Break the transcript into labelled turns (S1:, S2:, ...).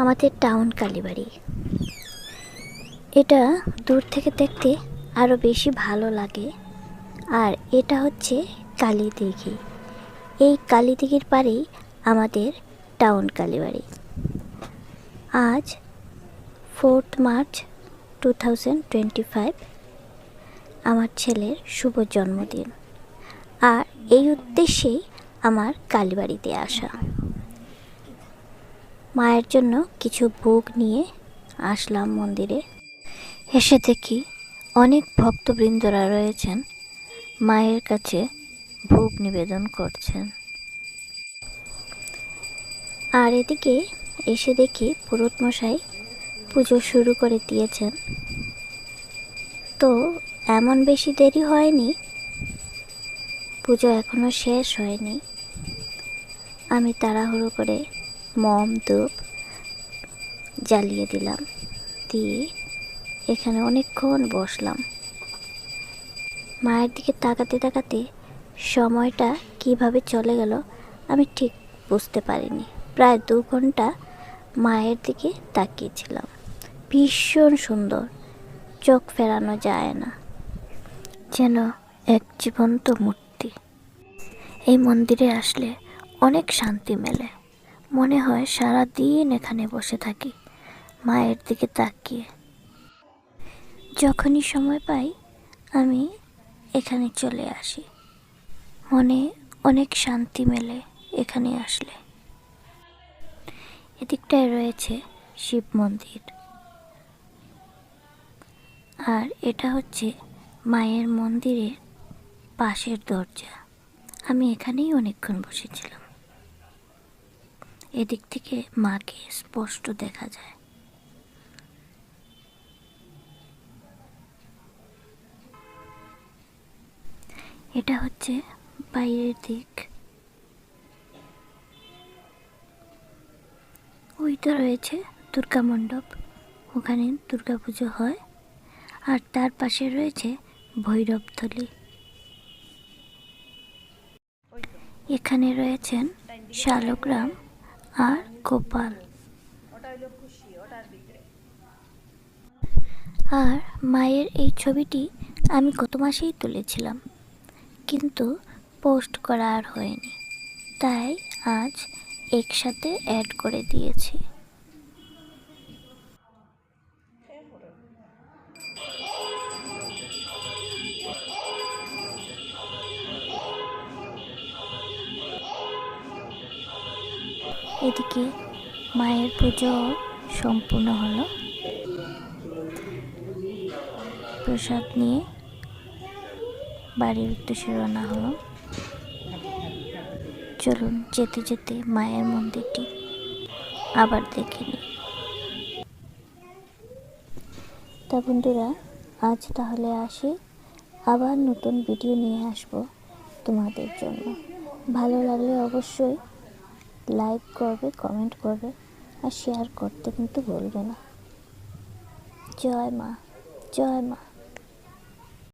S1: আমাদের টাউন কালীবাড়ি। এটা দূর থেকে দেখতে আরও বেশি ভালো লাগে। আর এটা হচ্ছে কালী দিঘি। এই কালী দিঘির পাড়েই আমাদের টাউন কালীবাড়ি। আজ fourth March two thousand twenty five, আমার ছেলের শুভ জন্মদিন। আর এই উদ্দেশ্যেই আমার কালীবাড়িতে আসা। মায়ের জন্য কিছু ভোগ নিয়ে আসলাম মন্দিরে। এসে দেখি অনেক ভক্তবৃন্দরা রয়েছেন, মায়ের কাছে ভোগ নিবেদন করছেন। আর এদিকে এসে দেখি পুরোত মশাই পুজো শুরু করে দিয়েছেন। তো এমন বেশি দেরি হয়নি? পুজো এখনও শেষ হয়নি। আমি তাড়াহুড়ো করে মম ধূপ জ্বালিয়ে দিলাম। দিয়ে এখানে অনেকক্ষণ বসলাম। মায়ের দিকে তাকাতে তাকাতে সময়টা কীভাবে চলে গেল আমি ঠিক বুঝতে পারিনি। প্রায় দু ঘণ্টা মায়ের দিকে তাকিয়েছিলাম। ভীষণ সুন্দর, চোখ ফেরানো যায় না। যেন এক জীবন্ত মূর্তি। এই মন্দিরে আসলে অনেক শান্তি মেলে। মনে হয় সারা দিন এখানে বসে থাকি। মায়ের দিকে তাকিয়ে। যখনই সময় পাই, আমি এখানে চলে আসি। মনে অনেক শান্তি মেলে এখানে আসলে। এদিকটায় রয়েছে শিব মন্দির। আর এটা হচ্ছে মায়ের মন্দিরের পাশের দরজা। আমি এখানেই অনেকক্ষণ বসেছিলাম। এদিক থেকে মাকে স্পষ্ট দেখা যায়। এটা হচ্ছে বাইরের দিক। ওই তো রয়েছে দুর্গা মণ্ডপ। ওখানে দুর্গা পুজো হয়। আর তার পাশে রয়েছে ভৈরবথলি এখানে রয়েছেন শালগ্রাম আর গোপাল। আর মায়ের এই ছবিটি আমি গত মাসেই তুলেছিলাম, কিন্তু পোস্ট করা আর হয়নি। তাই আজ একসাথে অ্যাড করে দিয়েছি। এদিকে মায়ের পুজো সম্পূর্ণ হলো। প্রসাদ নিয়ে বাড়ির উদ্দেশ্যে রওনা হলো চলুন যেতে যেতে মায়ের মন্দিরটি আবার দেখে নিই। তা বন্ধুরা, আজ তাহলে আসি। আবার নতুন ভিডিও নিয়ে আসব তোমাদের জন্য। ভালো লাগলে অবশ্যই লাইক করবে কমেন্ট করবে আর শেয়ার করতে কিন্তু বলবে না। জয় মা জয় মা।